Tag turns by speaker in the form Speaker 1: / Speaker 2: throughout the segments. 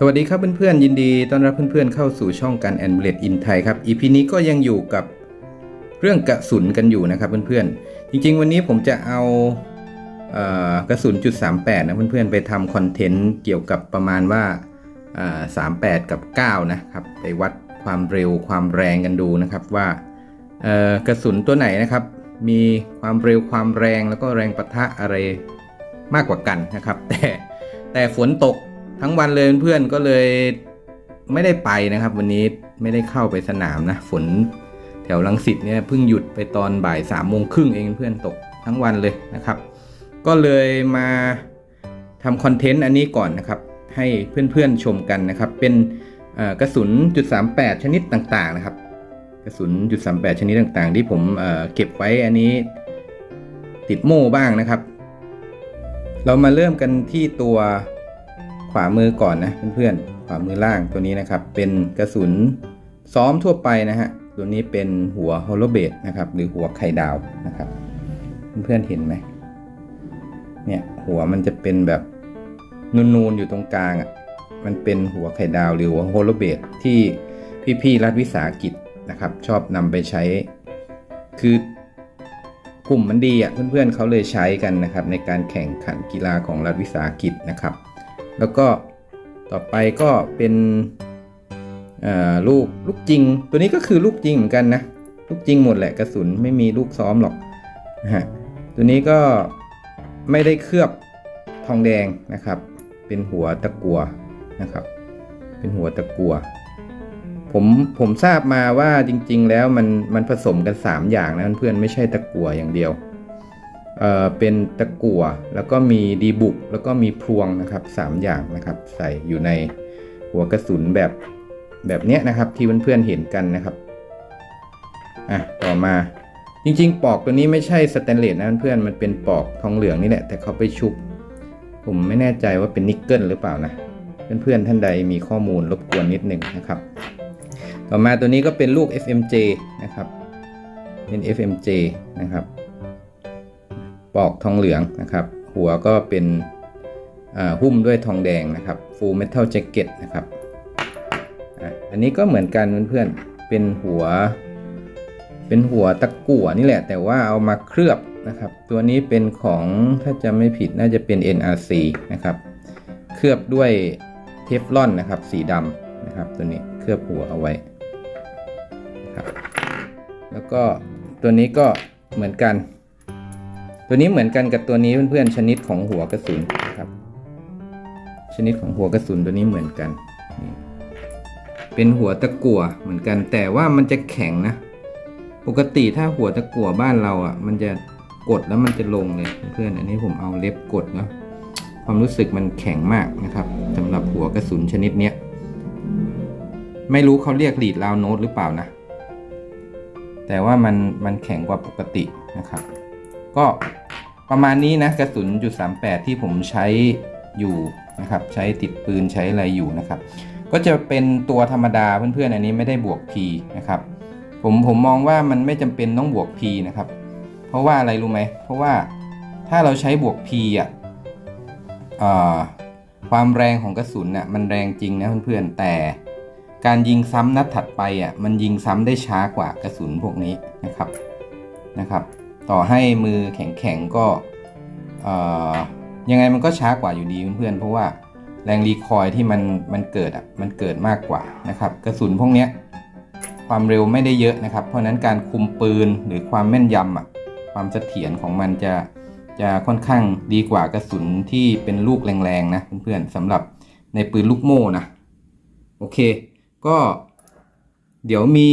Speaker 1: สวัสดีครับเพื่อนๆ ยินดีต้อนรับเพื่อนๆเข้าสู่ช่องการแอนเบลดอินไทยครับ EP นี้ก็ยังอยู่กับเรื่องกระสุนกันอยู่นะครับเพื่อนๆ จริงๆ วันนี้ผมจะเอาเอกระสุนจุด38นะเพื่อนๆ ไปทำคอนเทนต์เกี่ยวกับประมาณว่าา38 กับ 9 นะครับ ไปวัดความเร็วความแรงกันดูนะครับว่ากระสุนตัวไหนนะครับ มีความเร็วความแรงแล้วก็แรงปะทะอะไรมากกว่ากันนะครับ แต่แต่ฝนตก ทั้งวันเลยเพื่อนๆก็เลยไม่ได้ไปนะครับ วันนี้ไม่ได้เข้าไปสนามนะ ฝนแถวลังสิตเนี่ยเพิ่งหยุดไปตอนบ่ายสามโมงครึ่งเองเพื่อนตกทั้งวันเลยนะครับ ก็เลยมาทำคอนเทนต์อันนี้ก่อนนะครับ ให้เพื่อนๆชมกันนะครับ เป็นกระสุนจุด38 ชนิดต่างๆนะครับ กระสุนจุด38 ชนิดต่างๆ ที่ผมเเก็บไว้อันนี้ติดโม่บ้างนะครับ เรามาเริ่มกันที่ตัว ขวามือก่อนนะเพื่อนๆขวามือล่างตัวนี้นะครับ เป็นกระสุนซ้อมทั่วไปนะฮะตัวนี้เป็นหัวโฮโลเบตนะครับหรือหัวไข่ดาวนะครับ เพื่อนๆเห็นไหมเนี่ยหัวมันจะเป็นแบบนูนๆอยู่ตรงกลางอะมันเป็นหัวไข่ดาวหรือหัวโฮโลเบตที่พี่ๆรัฐวิสาหกิจนะครับ ชอบนำไปใช้ คือกลุ่มมันดีอะเพื่อนๆเขาเลยใช้กันนะครับ ในการแข่งขันกีฬาของรัฐวิสาหกิจนะครับ แล้วก็ต่อไปก็เป็นลูกลูกจริง ตัวนี้ก็คือลูกจริงเหมือนกันนะ ลูกจริงหมดแหละกระสุนไม่มีลูกซ้อมหรอกนะฮะตัวนี้ก็ไม่ได้เคลือบทองแดงนะครับ เป็นหัวตะกัวนะครับ เป็นหัวตะกัวผมผมทราบมาว่าจริง ๆ แล้วมันมันผสมกัน 3 อย่างนะเพื่อนๆไม่ใช่ตะกัวอย่างเดียว เเป็นตะกั่วแล้วก็มีดีบุก แล้วก็มีพวงนะครับสามอย่างนะครับ ใส่อยู่ในหัวกระสุนแบบแบบเนี้ยนะครับที่เพื่อนๆเห็นกันนะครับอะต่อมาจริงๆ ปอกตัวนี้ไม่ใช่สแตนเลสนะเพื่อนๆมันเป็นปอกทองเหลืองนี่แหละ แต่เขาไปชุบ ผมไม่แน่ใจว่าเป็นนิกเกิลหรือเปล่านะเพื่อนๆท่านใดมีข้อมูลรบกวนนิดหนึ่งนะครับ ต่อมาตัวนี้ก็เป็นลูก FMJ นะครับเป็น FMJ นะครับ ปอกทองเหลืองนะครับ หัวก็เป็นหุ้มด้วยทองแดงนะครับ Full Metal Jacket นะครับอันนี้ก็เหมือนกันเพื่อนๆเป็นหัว เป็นหัวตะกั่วนี่แหละ แต่ว่าเอามาเคลือบนะครับ ตัวนี้เป็นของถ้าจะไม่ผิดน่าจะเป็น NRC นะครับ เคลือบด้วยเทฟลอนนะครับสีดำนะครับ ตัวนี้เคลือบหัวเอาไว้ครับแล้วก็ตัวนี้ก็เหมือนกัน ตัวนี้เหมือนกันกับตัวนี้เพื่อนๆชนิดของหัวกระสุนนะครับ ชนิดของหัวกระสุนตัวนี้เหมือนกันนี่เป็นหัวตะกั่วเหมือนกัน แต่ว่ามันจะแข็งนะ ปกติถ้าหัวตะกั่วบ้านเราอะ มันจะกดแล้วมันจะลงเลยเพื่อนอันนี้ผมเอาเล็บกดเนาะความรู้สึกมันแข็งมากนะครับสำหรับหัวกระสุนชนิดเนี้ยไม่รู้เขาเรียกหลีดลาวโนตหรือเปล่านะ แต่ว่ามันมันแข็งกว่าปกตินะครับ ก็ประมาณนี้นะกระสุนจุด38 ที่ผมใช้อยู่นะครับใช้ติดปืนใช้อะไรอยู่นะครับ ก็จะเป็นตัวธรรมดาเพื่อนๆอันนี้ไม่ได้บวก P นะครับผมผมมองว่ามันไม่จำเป็นต้องบวก P นะครับ เพราะว่าอะไรรู้ไหมเพราะว่าถ้าเราใช้บวก P อะอ่อความแรงของกระสุนน่ะมันแรงจริงนะเพื่อนๆแต่การยิงซ้ำนัดถัดไปอะมันยิงซ้ำได้ช้ากว่ากระสุนพวกนี้นะครับนะครับ ต่อให้มือแข็งๆก็ยังไงมันก็ช้ากว่าอยู่ดีเพื่อนๆเพราะว่าแรงรีคอยที่มันมันเกิดอะมันเกิดมากกว่านะครับ กระสุนพวกนี้ความเร็วไม่ได้เยอะนะครับ เพราะฉะนั้นการคุมปืนหรือความแม่นยำอะความเสถียรของมันจะจะค่อนข้างดีกว่ากระสุนที่เป็นลูกแรงๆนะเพื่อนๆสำหรับในปืนลูกโม่นะโอเค ก็เดี๋ยวมี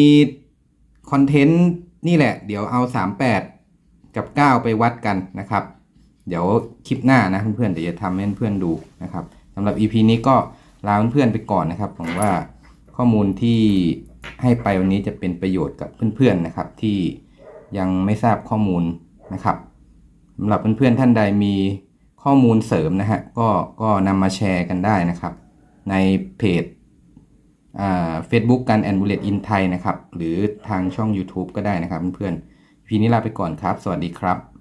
Speaker 1: คอนเทนต์นี่แหละ เดี๋ยวเอา 38 กับ 9 ไปวัดกันนะครับ เดี๋ยวคลิปหน้านะเพื่อนๆเดี๋ยวจะทำให้เพื่อนๆดูนะครับสำหรับ EP นี้ก็ลาเพื่อนๆไปก่อนนะครับหวังว่าข้อมูลที่ให้ไปวันนี้จะเป็นประโยชน์กับเพื่อนๆนะครับ ที่ยังไม่ทราบข้อมูลนะครับสำหรับเพื่อนๆท่านใดมีข้อมูลเสริมนะฮะก็ก็นำมาแชร์กันได้นะครับ ในเพจเฟซบุ๊กกันแอนบูเลตอินไทยนะครับ หรือทางช่อง YouTube ก็ได้นะครับเพื่อนๆ พีนี้ลาไปก่อนครับ สวัสดีครับ